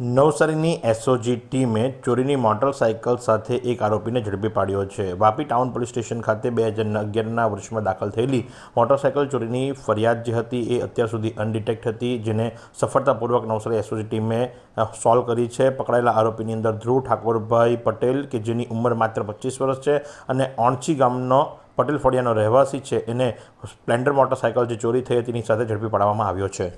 નવસારીની SOG ટીમે ચોરીની motorcycle સાથે એક આરોપીને ઝડપી પાડ્યો છે. વાપી ટાઉન પોલીસ સ્ટેશન ખાતે બે હજાર અગિયારના વર્ષમાં દાખલ થયેલી મોટરસાયકલ ચોરીની ફરિયાદ જે હતી એ અત્યાર સુધી અનડિટેક્ટ હતી, જેને સફળતાપૂર્વક નવસારી એસઓજી ટીમે સોલ્વ કરી છે. પકડાયેલા આરોપીની અંદર ધ્રુવ ઠાકોરભાઈ પટેલ, કે જેની ઉંમર માત્ર પચીસ વર્ષ છે, અને ઓણચી ગામનો પટેલ ફળિયાનો રહેવાસી છે. એને સ્પ્લેન્ડર મોટરસાયકલ જે ચોરી થઈ હતી તેની સાથે ઝડપી પાડવામાં આવ્યો છે.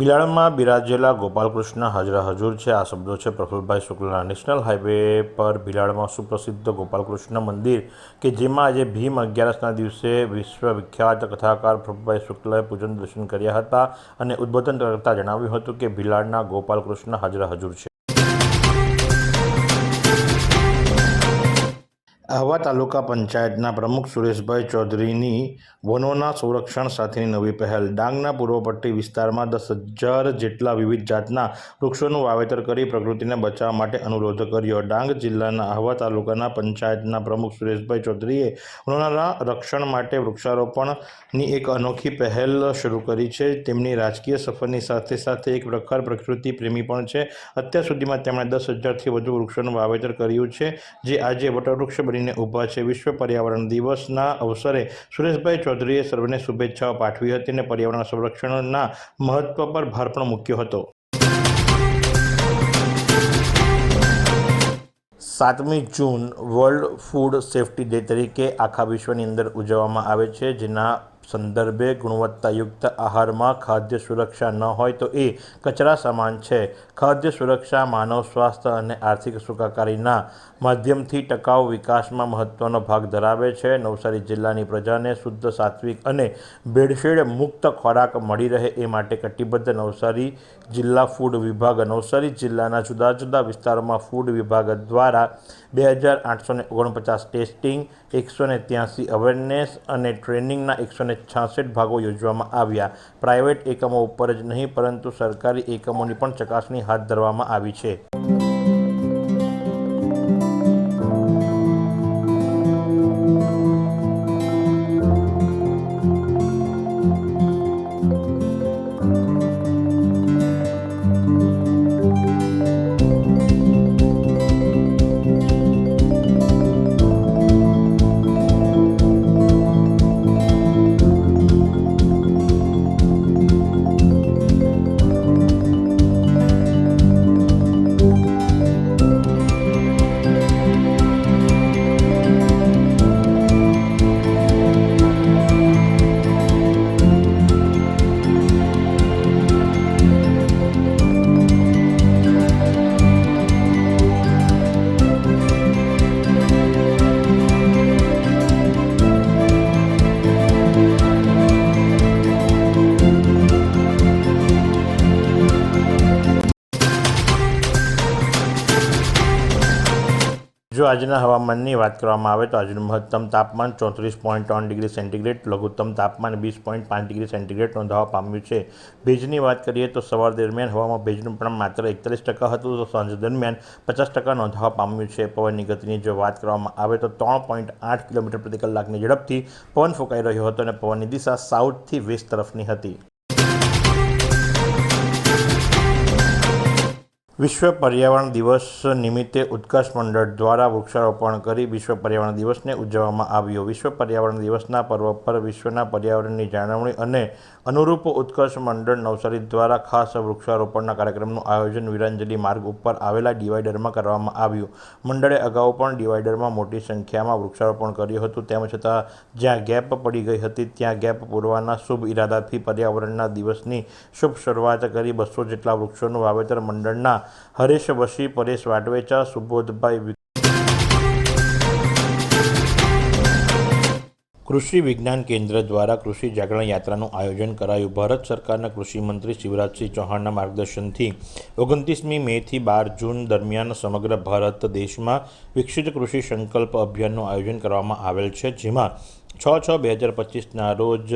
બિલાડમાં બિરાજેલા ગોપાલકૃષ્ણ હાજરા હજુર છે. આ શબ્દો છે પ્રફુલભાઈ શુક્લના નેશનલ હાઈવે પર બિલાડમાં સુપ્રસિદ્ધ ગોપાલકૃષ્ણ મંદિર કે જેમાં આજે ભીમ અગિયારસના દિવસે વિશ્વવિખ્યાત કથાકાર પ્રફુલભાઈ શુક્લએ પૂજન દર્શન કર્યા હતા અને ઉદ્બોધન કરતા જણાવ્યું હતું કે બિલાડના ગોપાલકૃષ્ણ હાજરા હજુર છે. આહવા તાલુકા પંચાયતના પ્રમુખ સુરેશભાઈ ચૌધરીની વનોના સંરક્ષણ સાથેની નવી પહેલ. ડાંગના પૂર્વ પટ્ટી વિસ્તારમાં દસ હજાર જેટલા વિવિધ જાતના વૃક્ષોનું વાવેતર કરી પ્રકૃતિને બચાવવા માટે અનુરોધ કર્યો. ડાંગ જિલ્લાના આહવા તાલુકાના પંચાયતના પ્રમુખ સુરેશભાઈ ચૌધરીએ વનોના રક્ષણ માટે વૃક્ષારોપણની એક અનોખી પહેલ શરૂ કરી છે. તેમની રાજકીય સફરની સાથે સાથે એક પ્રખર પ્રકૃતિ પ્રેમી પણ છે. અત્યાર સુધીમાં તેમણે દસ હજારથી વધુ વૃક્ષોનું વાવેતર કર્યું છે, જે આજે વટવૃક્ષ બનીને ઊભા છે. વિશ્વ પર્યાવરણ દિવસના અવસરે સુરેશભાઈ ચૌધરીએ સર્વને શુભેચ્છાઓ પાઠવી હતી અને પર્યાવરણ સંરક્ષણના મહત્વ પર ભાર પણ મૂક્યો હતો. સાતમી June, world food safety day તરીકે આખા વિશ્વની અંદર ઉજવવામાં આવે છે, જેના સંદર્ભે ગુણવત્તાયુક્ત આહારમાં ખાદ્ય સુરક્ષા ન હોય તો એ કચરા સમાન છે. ખાદ્ય સુરક્ષા, માનવ સ્વાસ્થ્ય અને આર્થિક સુખાકારીના માધ્યમથી ટકાઉ વિકાસમાં મહત્ત્વનો ભાગ ધરાવે છે. નવસારી જિલ્લાની પ્રજાને શુદ્ધ, સાત્વિક અને ભેળસેળ મુક્ત ખોરાક મળી રહે એ માટે કટિબદ્ધ નવસારી જિલ્લા ફૂડ વિભાગ, નવસારી જિલ્લાના જુદા જુદા વિસ્તારોમાં ફૂડ વિભાગ દ્વારા બે હજાર આઠસો ઓગણપચાસ ટેસ્ટિંગ એકસો ને ત્યાંસી અવેરનેસ અને ટ્રેનિંગના એકસો ને છાસઠ ભાગો યોજવામાં આવ્યા. પ્રાઇવેટ એકમો ઉપર જ નહીં, પરંતુ સરકારી એકમોની પણ ચકાસણી હાથ ધરવામાં આવી છે. જો આજના હવામાનની વાત કરવામાં આવે તો આજનું મહત્તમ તાપમાન ચોત્રીસ પોઈન્ટ ત્રણ ડિગ્રી સેન્ટીગ્રેડ, લઘુત્તમ તાપમાન વીસ પોઈન્ટ પાંચ ડિગ્રી સેન્ટીગ્રેડ નોંધવા પામ્યું છે. ભેજની વાત કરીએ તો સવાર દરમિયાન હવામાં ભેજનું પ્રમાણ માત્ર એકતાલીસ ટકા હતું, તો સાંજ દરમિયાન પચાસ ટકા નોંધાવા પામ્યું છે. પવનની ગતિની જો વાત કરવામાં આવે તો ત્રણ પોઈન્ટ આઠ કિલોમીટર પ્રતિ કલાકની ઝડપથી પવન ફૂંકાઈ રહ્યો હતો અને પવનની દિશા સાઉથથી વેસ્ટ તરફની હતી. વિશ્વ પર્યાવરણ દિવસ નિમિત્તે ઉત્કર્ષ મંડળ દ્વારા વૃક્ષારોપણ કરી વિશ્વ પર્યાવરણ દિવસને ઉજવવામાં આવ્યો. વિશ્વ પર્યાવરણ દિવસના પર્વ પર વિશ્વના પર્યાવરણની જાળવણી અને અનુરૂપ ઉત્કર્ષ મંડળ નવસારી દ્વારા ખાસ વૃક્ષારોપણના કાર્યક્રમનું આયોજન વિરાંજલી માર્ગ ઉપર આવેલા ડિવાઈડરમાં કરવામાં આવ્યું. મંડળે અગાઉ પણ ડિવાઈડરમાં મોટી સંખ્યામાં વૃક્ષારોપણ કર્યું હતું. તેમ છતાં, જ્યાં ગેપ પડી ગઈ હતી, ત્યાં ગેપ પૂરવાના શુભ ઇરાદાથી પર્યાવરણના દિવસની શુભ શરૂઆત કરી બસો જેટલા વૃક્ષોનું વાવેતર મંડળના હરેશ વશી, પરેશ વાટવેચા સુબોધભાઈ કૃષિ વિજ્ઞાન કેન્દ્ર દ્વારા કૃષિ જાગરણ યાત્રાનું આયોજન કરાયું. ભારત સરકારના કૃષિમંત્રી શિવરાજસિંહ ચૌહાણના માર્ગદર્શનથી ઓગણત્રીસમી મેથી બાર જૂન દરમિયાન સમગ્ર ભારત દેશમાં વિકસિત કૃષિ સંકલ્પ અભિયાનનું આયોજન કરવામાં આવેલ છે, જેમાં છ છ બે હજાર પચીસના રોજ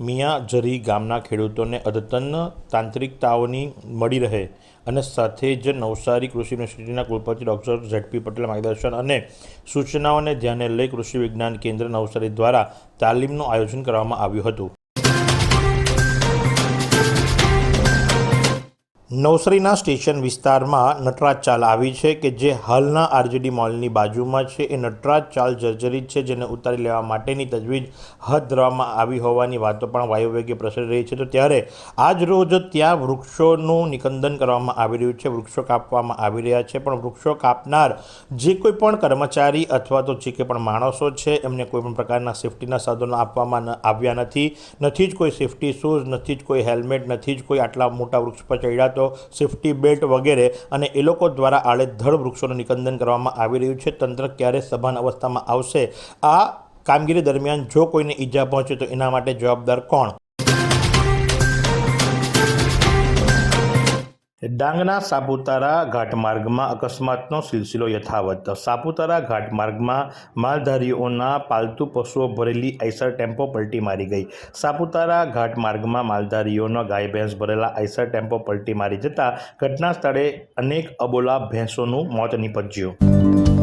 મિયાઝરી ગામના ખેડૂતોને અદ્યતન તાંત્રિકતાઓની મળી રહે અને સાથે જ નવસારી કૃષિ યુનિવર્સિટીના કુલપતિ ડૉક્ટર ઝેડપી પટેલ માર્ગદર્શન અને સૂચનાઓને ધ્યાને લઈ કૃષિ વિજ્ઞાન કેન્દ્ર નવસારી દ્વારા તાલીમનું આયોજન કરવામાં આવ્યું હતું. નવસારીના સ્ટેશન વિસ્તારમાં નટરાજ ચાલ આવી છે કે જે હાલના આરજીડી મોલની બાજુમાં છે. એ નટરાજ ચાલ જર્જરિત છે, જેને ઉતારી લેવા માટેની તજવીજ હાથ ધરવામાં આવી હોવાની વાતો પણ વાયુવેગે પ્રસરી રહી છે. તો ત્યારે આજ રોજ ત્યાં વૃક્ષોનું નિકંદન કરવામાં આવી રહ્યું છે. વૃક્ષો કાપવામાં આવી રહ્યા છે, પણ વૃક્ષો કાપનાર જે કોઈ પણ કર્મચારી અથવા તો જે કોઈ પણ માણસો છે, એમને કોઈ પણ પ્રકારના સેફ્ટીના સાધનો આપવામાં આવ્યા નથી. નથી જ કોઈ સેફ્ટી શૂઝ, નથી જ કોઈ હેલ્મેટ, નથી જ કોઈ આટલા મોટા વૃક્ષ પર ચડ્યા તો સેફ્ટી બેલ્ટ વગેરે અને એ લોકો દ્વારા આડેધડ વૃક્ષોનું નિકંદન કરવામાં આવી રહ્યું છે. તંત્ર ક્યારે સભાન અવસ્થામાં આવશે? આ કામગીરી દરમિયાન જો કોઈને ઈજા પહોંચે તો એના માટે જવાબદાર કોણ? ડાંગના સાપુતારા ઘાટમાર્ગમાં અકસ્માતનો સિલસિલો યથાવત. સાપુતારા ઘાટમાર્ગમાં માલધારીઓના પાલતુ પશુઓ ભરેલી આઈસર ટેમ્પો પલટી મારી ગઈ. સાપુતારા ઘાટમાર્ગમાં માલધારીઓનો ગાય ભેંસ ભરેલા આઈસર ટેમ્પો પલટી મારી જતા ઘટના સ્થળે અનેક અબોલા ભેંસોનું મોત નીપજ્યું.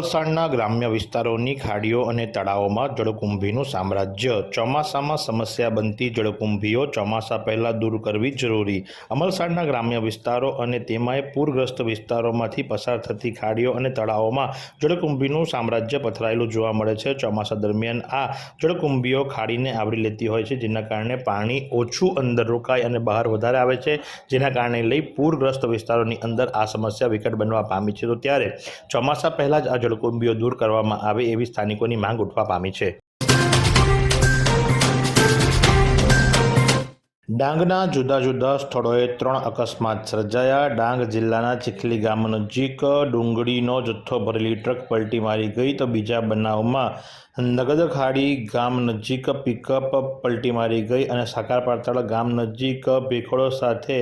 અમલસાડના ગ્રામ્ય વિસ્તારોની ખાડીઓ અને તળાવોમાં જળકુંભીનું સામ્રાજ્ય. ચોમાસામાં સમસ્યા બનતી જળકુંભીઓ ચોમાસા પહેલાં દૂર કરવી જરૂરી. અમલસાડના ગ્રામ્ય વિસ્તારો અને તેમાંય પૂરગ્રસ્ત વિસ્તારોમાંથી પસાર થતી ખાડીઓ અને તળાવોમાં જળકુંભીનું સામ્રાજ્ય પથરાયેલું જોવા મળે છે. ચોમાસા દરમિયાન આ જળકુંભીઓ ખાડીને આવરી લેતી હોય છે, જેના કારણે પાણી ઓછું અંદર રોકાય અને બહાર વધારે આવે છે. જેના કારણે લઈ પૂરગ્રસ્ત વિસ્તારોની અંદર આ સમસ્યા વિકટ બનવા પામી છે. તો ત્યારે ચોમાસા પહેલાં જ આ જળકુંભીઓ દૂર કરવામાં આવે એવી સ્થાનિકોની માંગ ઉઠવા પામી છે. ડાંગના જુદા જુદા સ્થળોએ ત્રણ અકસ્માત સર્જાયા. ડાંગ જિલ્લાના ચીખલી ગામ નજીક ડુંગળીનો જથ્થો ભરેલી ટ્રક પલટી મારી ગઈ તો બીજા બનાવમાં નગદખાડી ગામ નજીક પિકઅપ પલટી મારી ગઈ અને સાકારપાતળ ગામ નજીક ભેખડો સાથે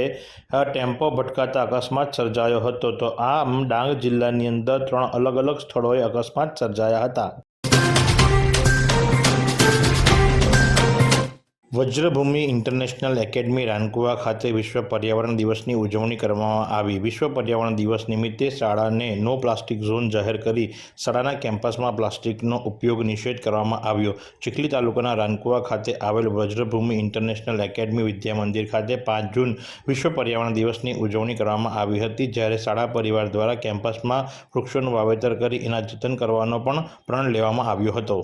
ટેમ્પો ભટકાતા અકસ્માત સર્જાયો હતો. તો આમ ડાંગ જિલ્લાની અંદર ત્રણ અલગ અલગ સ્થળોએ અકસ્માત સર્જાયા હતા. વજ્રભૂમિ ઇન્ટરનેશનલ એકેડમી રાનકુવા ખાતે વિશ્વ પર્યાવરણ દિવસની ઉજવણી કરવામાં આવી. વિશ્વ પર્યાવરણ દિવસ નિમિત્તે શાળાને નો પ્લાસ્ટિક ઝોન જાહેર કરી શાળાના કેમ્પસમાં પ્લાસ્ટિકનો ઉપયોગ નિષેધ કરવામાં આવ્યો. ચીખલી તાલુકાના રાનકુવા ખાતે આવેલ વજ્રભૂમિ ઇન્ટરનેશનલ એકેડમી વિદ્યા મંદિર ખાતે પાંચ જૂન વિશ્વ પર્યાવરણ દિવસની ઉજવણી કરવામાં આવી હતી, જ્યારે શાળા પરિવાર દ્વારા કેમ્પસમાં વૃક્ષોનું વાવેતર કરી એના જતન કરવાનો પણ પ્રણ લેવામાં આવ્યો હતો.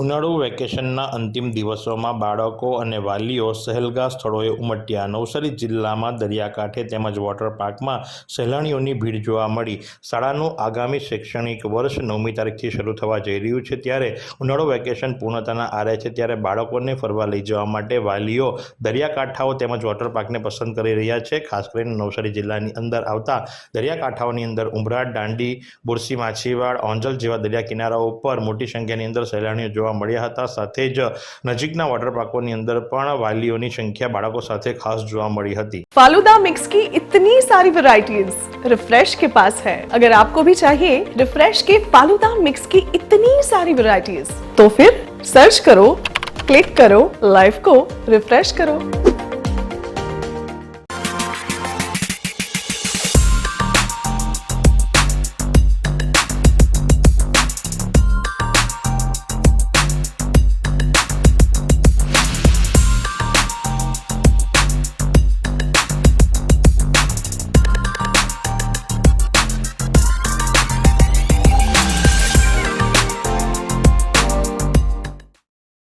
ઉનાળુ વેકેશનના અંતિમ દિવસોમાં બાળકો અને વાલીઓ સહેલગા સ્થળોએ ઉમટ્યા. નવસારી જિલ્લામાં દરિયાકાંઠે તેમજ વોટર પાર્કમાં સહેલાણીઓની ભીડ જોવા મળી. શાળાનું આગામી શૈક્ષણિક વર્ષ નવમી તારીખથી શરૂ થવા જઈ રહ્યું છે. ત્યારે ઉનાળુ વેકેશન પૂર્ણતાના આરે છે. ત્યારે બાળકોને ફરવા લઈ જવા માટે વાલીઓ દરિયાકાંઠાઓ તેમજ વોટર પાર્કને પસંદ કરી રહ્યા છે. ખાસ કરીને નવસારી જિલ્લાની અંદર આવતા દરિયાકાંઠાઓની અંદર ઉમરાટ દાંડી, બુરસી, માછીવાડ, ઓંજલ જેવા દરિયા કિનારાઓ ઉપર મોટી સંખ્યાની અંદર સહેલાણીઓ જોવા જોવા મળ્યા હતા સાથે જ નજીકના વોટર પાર્કોની અંદર પણ વાલીઓની સંખ્યા બાળકો સાથે ખાસ જોવા મળી હતી फालूदा मिक्स की इतनी सारी वैरायटीज रिफ्रेश के पास है अगर आपको भी चाहिए रिफ्रेश के फालूदा मिक्स की इतनी सारी वैरायटीज तो फिर सर्च करो क्लिक करो लाइफ को रिफ्रेश करो